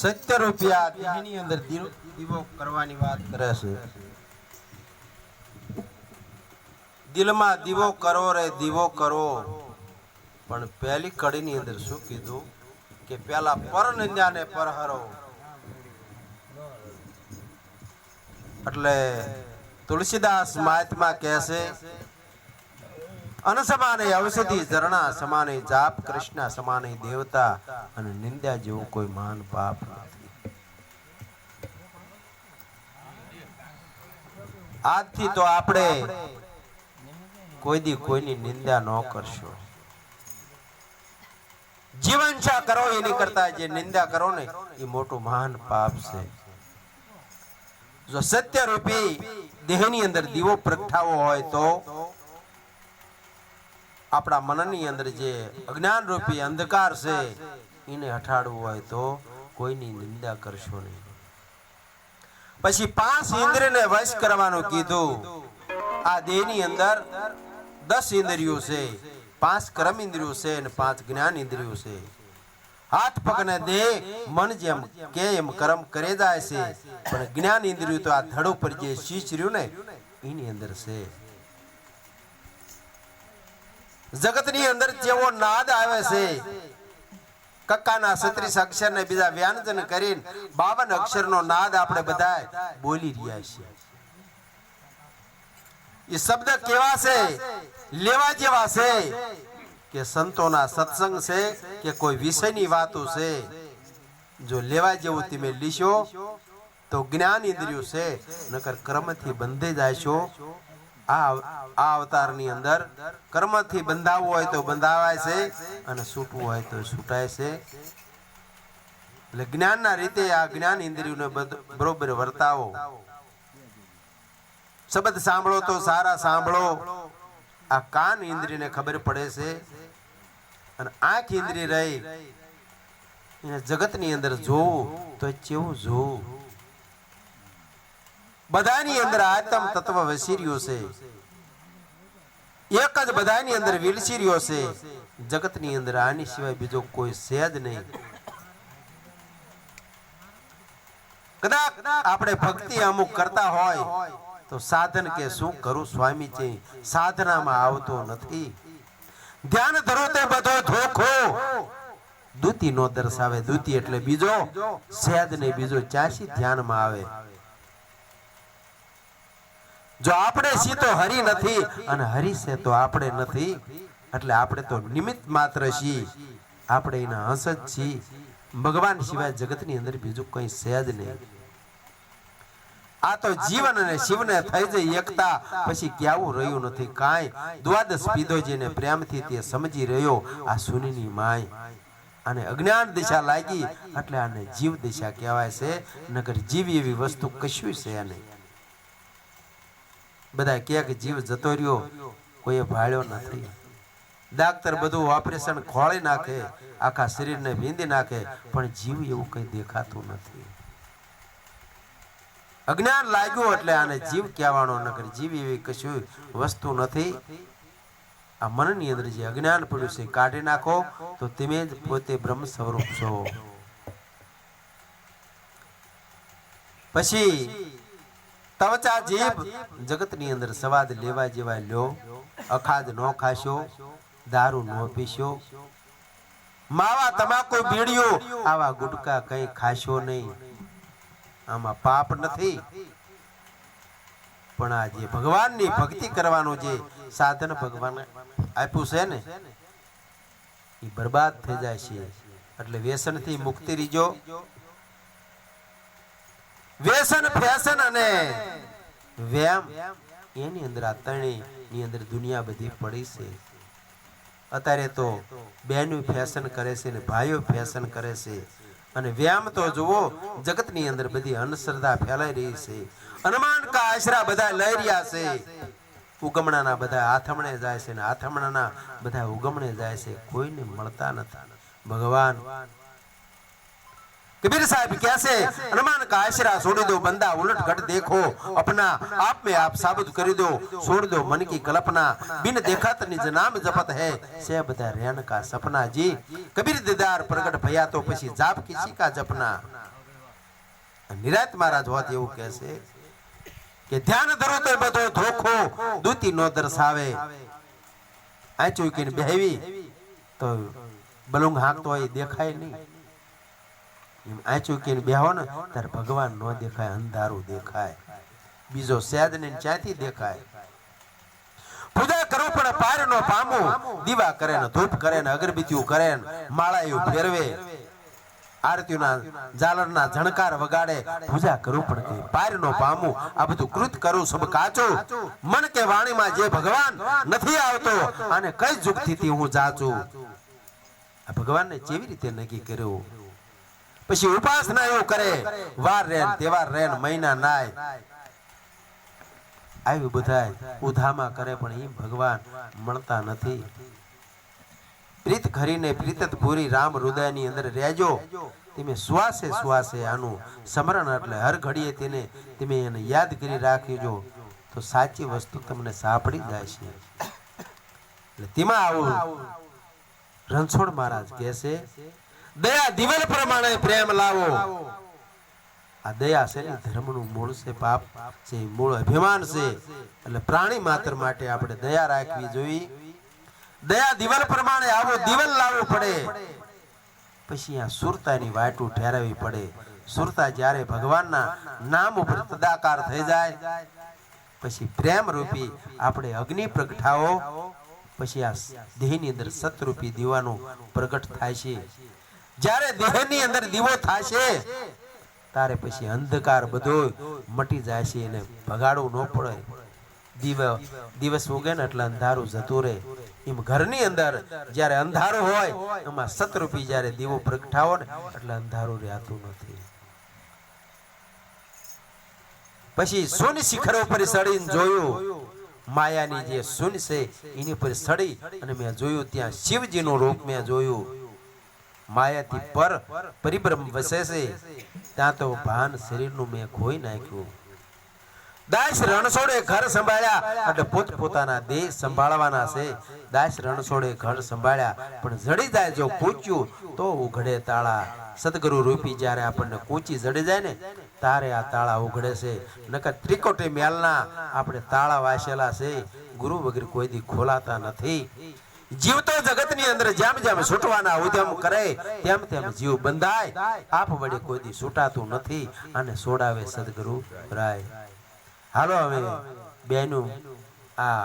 સત્ય રૂપિયા દેહની અંદર દીવો કરવાની વાત કરે છે. દિલમાં દીવો કરો રે દીવો કરો. પણ પહેલી કડીની અંદર શું કીધું? કે પેલા પર નિંદ્યાને પરહરો. એટલે તુલસીદાસ મહાત્મા કહે છે અનસમાને ઔષધિ ઝરણા, સમાને જાપ, કૃષ્ણ, સમાને દેવતા અને નિંદ્યા જેવું કોઈ મહાન પાપ નથી. આજથી તો આપણે કોઈ દી કોઈની નિંદા ન કરશો. જીવનશા કરો એની કરતા જે નિંદા કરો ને, એ મોટું મહાન પાપ છે. જો સત્ય રૂપી દેહની અંદર દીવો પ્રગટાવો હોય તો આપણા મનની અંદર જે અજ્ઞાન રૂપી અંધકાર છે, એને હટાડવું હોય તો કોઈની નિંદા કરશો નહીં. પછી પાંચ ઇન્દ્રિયને વશ કરવાનું કીધું. આ દેહની અંદર દસ ઇન્દ્રિયો છે, પાંચ કર્મ ઇન્દ્રિયો છે અને પાંચ જ્ઞાન ઇન્દ્રિયો છે. હાથ પગને દેહ, મન જેમ કે એમ કર્મ કરે જાય છે, પણ જ્ઞાન ઇન્દ્રિયો તો આ ધડ ઉપર જે શીશ રહ્યું ને, એની અંદર છે. જગતની અંદર જેવો નાદ આવે છે. કક્કાના સત્રીસ અક્ષર ને બીજા વ્યાંજન કરીને બાવન અક્ષરનો નાદ આપણે બધા બોલી રહ્યા છીએ. એ શબ્દ કેવા છે? લેવા જેવા છે કે સંતોના સત્સંગ છે કે કોઈ વિષયની વાતો છે? જો લેવા જેવું તમે લીશો તો જ્ઞાન ઇન્દ્રિયો છે, નકર ક્રમથી બંધી જાય છો આ અવતારની અંદર કર્મથી બંધાવવું હોય તો બંધાવાય છે અને છૂટવું હોય તો છૂટાય છે. એટલે જ્ઞાનના રીતે આ જ્ઞાન ઇન્દ્રિયોને બરોબર વર્તાવો. શબ્દ સાંભળો તો સારા સાંભળો. આ કાન ઇન્દ્રિયને ખબર પડે છે અને આંખ ઇન્દ્રિય રહી. એને જગતની અંદર જોવું તો કેવું જોવું? બધાની અંદર આત્મ તત્વ વસી છે. એક જ બધાની અંદર વિલસી રહ્યો છે. જગતની અંદર આની સિવાય બીજો કોઈ છે જ નહીં. કદાચ આપણે ભક્તિ અમુક કરતા હોય તો સાધન કે શું કરું સ્વામી છે સાધનામાં આવતો નથી. ધ્યાન ધરો તે બધો ધોખો. દૂતી નો દર્શાવે, દૂતી એટલે બીજો સેદ ને બીજો ચાસી ધ્યાનમાં આવે. જો આપણે છીએ તો હરી નથી અને હરી છે તો આપણે નથી. એટલે આપણે તો નિમિત્ત માત્ર છીએ. આપણે એના હંસ જ છીએ. ભગવાન સિવાય જગતની અંદર બીજું કંઈ છે જ નહીં. આ તો જીવન અને શિવને થઈ જઈ એકતા, પછી ક્યાવું રહ્યું નથી કાંઈ. દ્વાદશ પીધો જેને પ્રેમથી તે સમજી રહ્યો, આ સુનીની માય. અને અજ્ઞાન દિશા લાગી, એટલે આને જીવ દિશા કહેવાય છે. નગર જીવ એવી વસ્તુ કશું છે નહીં. બધા ક્યાંક જીવ જતો રહ્યો, કોઈએ ભાળ્યો નથી. ડાક્ટર બધું ઓપરેશન ખોળી નાખે, આખા શરીરને વીંધી નાખે, પણ જીવ એવું કંઈ દેખાતું નથી. અજ્ઞાન લાગ્યું એટલે આને જીવ કહેવાનો નગર જીવ એવી કશું વસ્તુ નથી. આ મનની અંદર જે અજ્ઞાન પડ્યું છે કાઢી નાખો, તો તમે જ પોતે બ્રહ્મ સ્વરૂપ છો. પછી તવચા જીભ. જગતની અંદર સવાદ લેવા જેવા લ્યો. અખાદ નો ખાશો, દારૂ નો પીશો. માવા તમાકુ બીડીઓ આવા ગુટકા કઈ ખાશો નહીં. આમાં પાપ નથી. પણ આ જે ભગવાનની ભક્તિ કરવાનું જે સાધન ભગવાન આપ્યું છે ને, એ બરબાદ થઈ જાય છે. એટલે વ્યસનથી મુક્તિ રીજો. વ્યસન, ફેશન અને વેમ એની અંદર આ ત્રણેયની અંદર દુનિયા બધી પડી છે. અત્યારે તો બેનું ફેશન કરે છે ને ભાઈઓ ફેશન કરે છે. અને વ્યામ તો જુઓ, જગતની અંદર બધી અંધશ્રદ્ધા ફેલાઈ રહી છે. હનુમાન કા આશરા બધા લઈ રહ્યા છે. ઉગમણાના બધા આથમણે જાય છે ને આથમણાના બધા ઉગમણે જાય છે. કોઈને મળતા નથી. ભગવાન કબીર સાહેબ કહેશે, હનુમાન કા આશરા છોડી દો, બંદા ઉલટ ઘટ દેખો, અપના આપ મે આપ સાબિત કરી દો છોડ દો મન કી કલ્પના, બિન દેખાત નિજ નામ જપત હે. સે બધા રેન કા સપના જી. કબીર દીદાર પ્રગટ ભયા તો પછી જાપ કિસી કા જપના? નિરાત મહારાજ હોત એવું કહેશે કે, ધ્યાન ધરો તો બધો ધોખો, દૂતી નો દર્શાવે. આચુકીને બેહવી, તો બલુંગ હાંકતો હોય દેખાય નહીં. એમ આ ચોકીને બેહો ને ત્યારે ભગવાન ન દેખાય, અંધારું દેખાય. બીજો સેદ ને ચાથી દેખાય. પૂજા કરવું પણ પાર નો પામું, દીવા કરે ને, ધૂપ કરે ને, અગરબત્તીઓ કરે ને માળાયું ફેરવે. આરતીના ઝાલરના ઝણકાર વગાડે. પૂજા કરું પણ કે પાર નો પામું. આ બધું કૃત કરું, સબ કાચું. મન કે વાણીમાં જે ભગવાન નથી આવતો અને કઈ જુગથી હું જાચું? આ ભગવાનને કેવી રીતે નક્કી કર્યું? પછી ઉપાસના એવું કરે, વાર રેન, તહેવાર રેન, મહિના નાય. આવી બધાય ઉધામાં કરે પણ એ ભગવાન મળતા નથી. પ્રીત ખરીને પ્રીતત પૂરી રામ હૃદયની અંદર રહેજો. તમે શ્વાસે શ્વાસે આનું સ્મરણ એટલે હર ઘડીએ તેને તમે એને યાદ કરી રાખજો. તો સાચી વસ્તુ તમને સાંપડી જાય છે. એટલે તેમાં આવું રણછોડ મહારાજ કહે છે દયા દિવેલ પ્રમાણે પ્રેમ લાવો. આ દયા છે ધર્મનું મૂળ છે, પાપ છે મૂળ અભિમાન છે. એટલે પ્રાણી માત્ર માટે આપણે દયા રાખવી જોઈએ. દયા દિવેલ પ્રમાણે આવો, દિવેલ લાવવું પડે. પછી આ સુરતાની વાટું ઠેરવવી પડે. સુરતા જ્યારે ભગવાનના નામ ઉપર તદાકાર થઈ જાય, પછી પ્રેમ રૂપી આપણે અગ્નિ પ્રગટાવો, પછી આ દેહની અંદર સતરૂપી દીવાનું પ્રગટ થાય છે. જ્યારે દેહની અંદર દીવો થશે, તારે પછી અંધકાર બધો મટી જાય છે એને ભગાડવું ન પડે. દિવ દિવસ ઉગે ને એટલે અંધારું જતું રહે. એમ ઘરની અંદર જ્યારે અંધારું હોય, એમાં સતરૂપી જ્યારે દીવો પ્રગટાવો ને એટલે અંધારું રહેતું નથી. પછી સોની શિખર ઉપર સડીને જોયું, માયાની જે સુન છે, એની ઉપર સડી અને મેં જોયું ત્યાં શિવજીનું રૂપ મેં જોયું. માયાથી પર પરિભ્રમ વસે છે. ત્યાં તો ભાન શરીરનું મેં ખોઈ નાખ્યું. દાસ રણછોડે ઘર સંભાળ્યા એટલે પોત પોતાના દેહ સંભાળવાના છે. દાસ રણછોડે ઘર સંભાળ્યા, પણ જડી જાય જો કૂચ્યું, તો ઉઘડે તાળા. સદગુરુ રૂપી જ્યારે આપણને કૂચી જડી જાય ને, તારે આ તાળા ઉઘડે છે. નકર ત્રિકોટી મેલના આપણે તાળા વાસેલા છે. ગુરુ વગર કોઈ દી ખોલાતા નથી. જીવતો જગતની અંદર જેમ જેમ છૂટવાના ઉદ્યમ કરે, તેમ તેમ જીવ બંધાય. આપ વડે કોઈ દી છૂટાતું નથી અને સોડાવે સદગુરુ રાય. હાલો હવે બેનું આ